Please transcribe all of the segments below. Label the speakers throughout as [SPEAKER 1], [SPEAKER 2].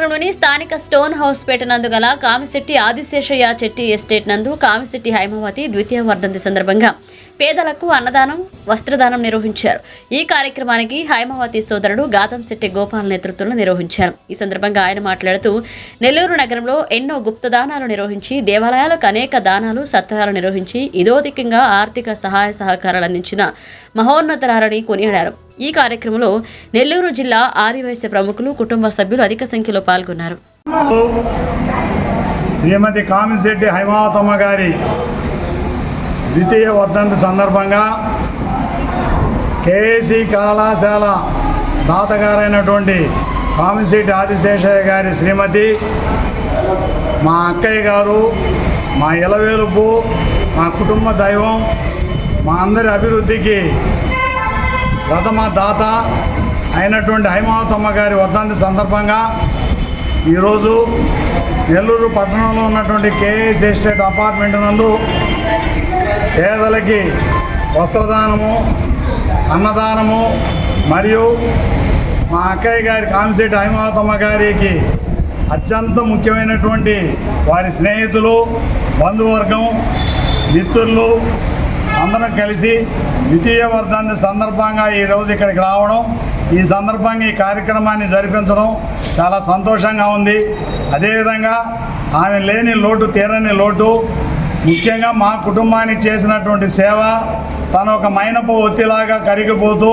[SPEAKER 1] స్థానిక stone house పేట నందు గల కామిశెట్టి ఆదిశేషయ్య చెట్టి ఎస్టేట్ నందు కామిశెట్టి హైమావతి ద్వితీయ వర్ధంతి సందర్భంగా పేదలకు అన్నదానం వస్త్రదానం నిర్వహించారు. ఈ కార్యక్రమానికి హైమావతి సోదరుడు గాదంశెట్టి గోపాల్ నేతృత్వంలో నిర్వహించారు. ఈ సందర్భంగా ఆయన మాట్లాడుతూ నెల్లూరు నగరంలో ఎన్నో గుప్తదానాలు నిర్వహించి దేవాలయాలకు అనేక దానాలు సత్కారాలు నిర్వహించి ఇదోధికంగా ఆర్థిక సహాయ సహకారాలు అందించిన మహోన్నతరారని కొనియాడారు. ఈ కార్యక్రమంలో నెల్లూరు జిల్లా ఆర్యవైశ్య ప్రముఖులు కుటుంబ సభ్యులు అధిక సంఖ్యలో పాల్గొన్నారు.
[SPEAKER 2] శ్రీమతి కామిశెట్టి హైమావతమ్మ గారి ద్వితీయ వర్ధంతి సందర్భంగా కేఏసి కళాశాల దాతగారైనటువంటి కామిశెట్టి ఆదిశేషయ్య గారి శ్రీమతి మా అక్కయ్య గారు మా ఇలవేలుపు మా కుటుంబ దైవం మా అందరి అభివృద్ధికి ప్రథమ దాత అయినటువంటి హైమావతమ్మ గారి వర్ధంతి సందర్భంగా ఈరోజు నెల్లూరు పట్టణంలో ఉన్నటువంటి కేఎస్ ఎస్టేట్ అపార్ట్మెంట్ నందు పేదలకి వస్త్రదానము అన్నదానము మరియు మా అక్కయ్య గారి కామిశెట్టి హైమావతమ్మ గారికి అత్యంత ముఖ్యమైనటువంటి వారి స్నేహితులు బంధువర్గం మిత్రులు అందరం కలిసి ద్వితీయ వర్ధాన్ని సందర్భంగా ఈరోజు ఇక్కడికి రావడం ఈ సందర్భంగా ఈ కార్యక్రమాన్ని జరిపించడం చాలా సంతోషంగా ఉంది. అదేవిధంగా ఆమె లేని లోటు తీరని లోటు ముఖ్యంగా మా కుటుంబానికి చేసినటువంటి సేవ తను ఒక మైనపు ఒత్తిలాగా కరిగిపోతూ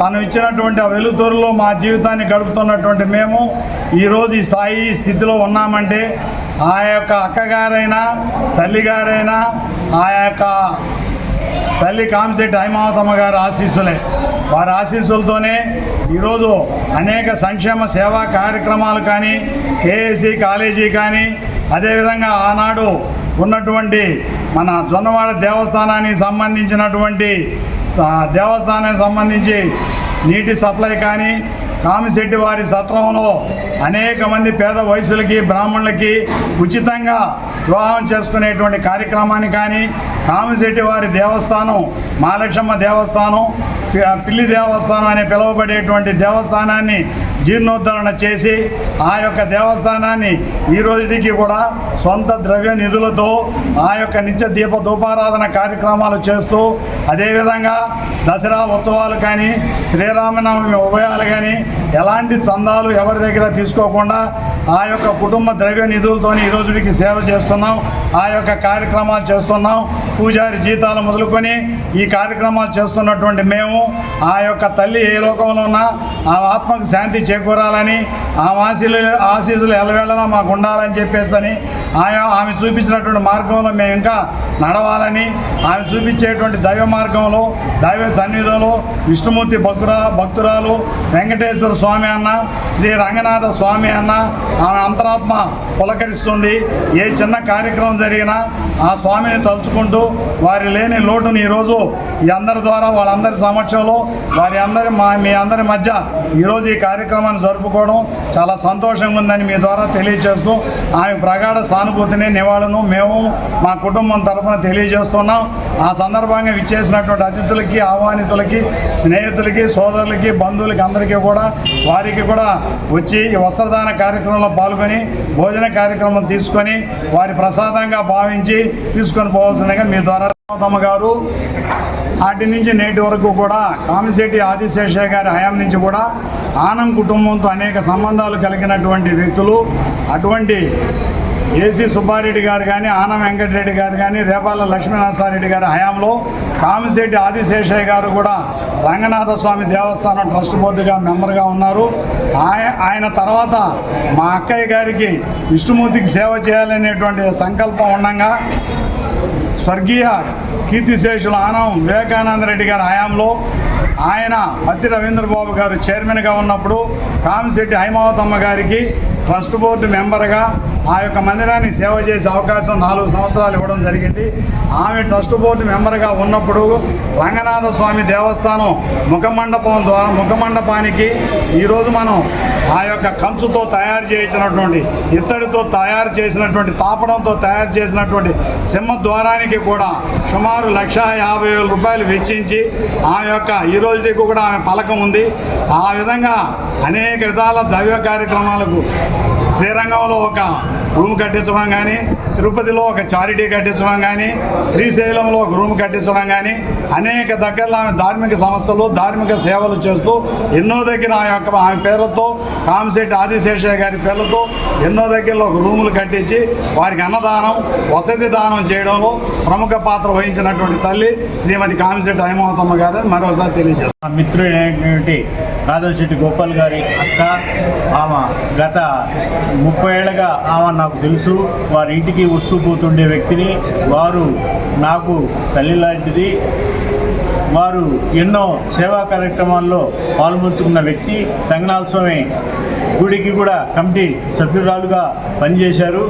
[SPEAKER 2] తను ఇచ్చినటువంటి ఆ వెలుతురులో మా జీవితాన్ని గడుపుతున్నటువంటి మేము ఈరోజు ఈ స్థాయి స్థితిలో ఉన్నామంటే ఆ యొక్క అక్కగారైనా తల్లిగారైనా ఆ యొక్క తల్లి కామిశెట్టి హైమావతమ్మ గారి ఆశీస్సులే. వారి ఆశీస్సులతోనే ఈరోజు అనేక సంక్షేమ సేవా కార్యక్రమాలు కానీ కేఏసీ కాలేజీ కానీ అదేవిధంగా ఆనాడు ఉన్నటువంటి మన జొన్నవాడ దేవస్థానానికి సంబంధించినటువంటి దేవస్థానానికి సంబంధించి నీటి సప్లై కానీ కామిశెట్టి వారి సత్రంలో అనేక మంది పేద వయసులకి బ్రాహ్మణులకి ఉచితంగా వివాహం చేసుకునేటువంటి కార్యక్రమాన్ని కానీ కామిశెట్టి వారి దేవస్థానం మహాలక్ష్మ దేవస్థానం పిల్లి దేవస్థానం అని పిలువబడేటువంటి దేవస్థానాన్ని జీర్ణోద్ధరణ చేసి ఆ యొక్క దేవస్థానాన్ని ఈ రోజుకి కూడా సొంత ద్రవ్య నిధులతో ఆ యొక్క నిత్య దీప దూపారాధన కార్యక్రమాలు చేస్తూ అదేవిధంగా దసరా ఉత్సవాలు కానీ శ్రీరామనవమి ఉభయాలు కానీ ఎలాంటి చందాలు ఎవరి దగ్గర తీసుకోకుండా ఆ యొక్క కుటుంబ ద్రవ్య నిధులతో ఈ రోజుకి సేవ చేస్తున్నాం. ఆ యొక్క కార్యక్రమాలు చేస్తున్నాం. పూజారి జీతాలు మొదలుకొని ఈ కార్యక్రమాలు చేస్తున్నటువంటి మేము ఆ యొక్క తల్లి ఏ లోకంలో ఉన్నా ఆ ఆత్మకు శాంతి చేకూరాలని ఆ ఆశీలు ఆశీసులు ఎల్లవేళలా మాకు ఉండాలని చెప్పేసి అని ఆయా ఆమె చూపించినటువంటి మార్గంలో మేము ఇంకా నడవాలని ఆమె చూపించేటువంటి దైవ మార్గంలో దైవ సన్నిధిలో విష్ణుమూర్తి భక్తురా భక్తురాలు వెంకటేశ్వర స్వామి అన్న శ్రీ రంగనాథ స్వామి అన్న ఆమె అంతరాత్మ పులకరిస్తుంది ఏ చిన్న కార్యక్రమం జరిగినా ఆ స్వామిని తలుచుకుంటూ వారి లేని లోటుని ఈరోజు ఈ అందరి ద్వారా వాళ్ళందరి సమక్షంలో వారి అందరి మా మీ అందరి మధ్య ఈరోజు ఈ కార్యక్రమాన్ని జరుపుకోవడం చాలా సంతోషంగా ఉందని మీ ద్వారా తెలియజేస్తూ ఆమె ప్రగాఢ సానుభూతిని నివాళను మేము మా కుటుంబం తరఫున తెలియజేస్తున్నాం. ఆ సందర్భంగా విచ్చేసినటువంటి అతిథులకి ఆహ్వానితులకి స్నేహితులకి సోదరులకి బంధువులకి అందరికీ కూడా వారికి కూడా వచ్చి ఈ వస్త్రదాన కార్యక్రమంలో పాల్గొని భోజన కార్యక్రమం తీసుకొని వారి ప్రసాదంగా భావించి తీసుకొని పోవాల్సిందిగా మీ ద్వారా తమ్మ గారు నాటి నుంచి నేటి వరకు కూడా కామిశెట్టి ఆదిశేషయ్య గారి హయాం నుంచి కూడా ఆనం కుటుంబంతో అనేక సంబంధాలు కలిగినటువంటి వ్యక్తులు అటువంటి ఏసీ సుబ్బారెడ్డి గారు కానీ ఆనం వెంకటరెడ్డి గారు కానీ రేపాల లక్ష్మీనరసారెడ్డి గారి హయాంలో కామిశెట్టి ఆదిశేషయ్య గారు కూడా రంగనాథ స్వామి దేవస్థానం ట్రస్ట్ బోర్డుగా మెంబర్గా ఉన్నారు. ఆయన తర్వాత మా అక్కయ్య గారికి విష్ణుమూర్తికి సేవ చేయాలనేటువంటి సంకల్పం ఉండగా స్వర్గీయ కీర్తిశేషులు ఆనం వివేకానంద రెడ్డి గారి హయాంలో ఆయన పత్తి రవీంద్రబాబు గారు చైర్మన్గా ఉన్నప్పుడు కామిశెట్టి హైమావతమ్మ గారికి ట్రస్ట్ బోర్డు మెంబర్గా ఆ యొక్క మందిరాన్ని సేవ చేసే అవకాశం నాలుగు సంవత్సరాలు ఇవ్వడం జరిగింది. ఆమె ట్రస్ట్ బోర్డు మెంబర్గా ఉన్నప్పుడు రంగనాథ స్వామి దేవస్థానం ముఖమండపం ద్వారా ముఖమండపానికి ఈరోజు మనం ఆ యొక్క కంచుతో తయారు చేయించినటువంటి ఇత్తడితో తయారు చేసినటువంటి తాపడంతో తయారు చేసినటువంటి సింహద్వారానికి కూడా సుమారు లక్ష యాభై వేల రూపాయలు వెచ్చించి ఆ యొక్క ఈ రోజుకి కూడా ఆమె పలకం ఉంది. ఆ విధంగా అనేక విధాల దైవ కార్యక్రమాలకు శ్రీరంగంలో ఒక రూమ్ కట్టించడం కానీ తిరుపతిలో ఒక చారిటీ కట్టించడం కానీ శ్రీశైలంలో ఒక రూమ్ కట్టించడం కానీ అనేక దగ్గరలో ఆమె ధార్మిక సంస్థలు ధార్మిక సేవలు చేస్తూ ఎన్నో దగ్గర ఆ యొక్క ఆమె పేర్లతో కామిశెట్టి ఆదిశేషయ్య గారి పేర్లతో ఎన్నో దగ్గరలో ఒక రూములు కట్టించి వారికి అన్నదానం వసతి దానం చేయడంలో ప్రముఖ పాత్ర వహించినటువంటి తల్లి శ్రీమతి కామిశెట్టి హైమవతమ్మ గారు మరోసారి తెలియజేస్తారు
[SPEAKER 3] మిత్రుడు మిత్రుడైనటువంటి కాదర్శెట్టి గోపాల్ గారి అక్క ఆమె గత ముప్పై ఏళ్ళగా ఆమె నాకు తెలుసు. వారి ఇంటికి వస్తూ పోతుండే వ్యక్తిని. వారు నాకు తల్లి లాంటిది. వారు ఎన్నో సేవా కార్యక్రమాల్లో పాల్గొంటున్న వ్యక్తి. తంగనాల స్వామి గుడికి కూడా కమిటీ సభ్యురాలుగా పనిచేశారు.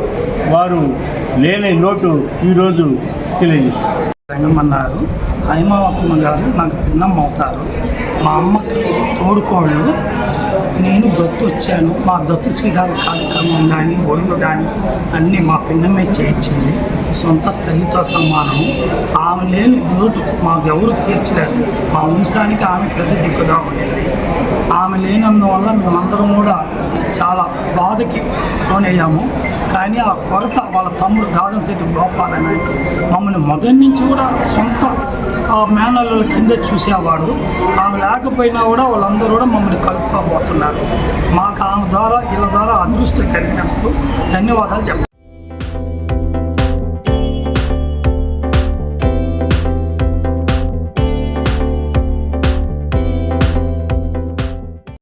[SPEAKER 3] వారు లేని లోటు ఈరోజు తెలియజేశారు.
[SPEAKER 4] రంగమన్నారు హైమావతమ్మ గారు నాకు పిన్నమ్మ అవుతారు మా అమ్మకి తోడుకోళ్ళు. నేను దత్తు వచ్చాను. మా దత్తు స్వీకార కార్యక్రమం కానీ ఒడుగు కానీ అన్నీ మా పిన్నమే చేయించింది. సొంత తల్లితో సమానము. ఆమె లేని లోటు మాకు ఎవరు తీర్చలేదు. మా వంశానికి ఆమె పెద్ద దిక్కుగా ఉండేది. ఆమె లేనందువల్ల మేమందరం కూడా చాలా బాధకి లోనయ్యాము. కానీ ఆ కొరత వాళ్ళ తమ్ముడు గాదం శెట్టి గోపాలని మమ్మల్ని మొదటి నుంచి కూడా సొంత ఆ మేనల్లుల కింద చూసేవాడు. ఆమె లేకపోయినా కూడా వాళ్ళందరూ కూడా మమ్మల్ని కలుపుకోబోతున్నారు. మాకు ఆమె ద్వారా వీళ్ళ ద్వారా అదృష్టం కలిగినప్పుడు ధన్యవాదాలు చెప్తాను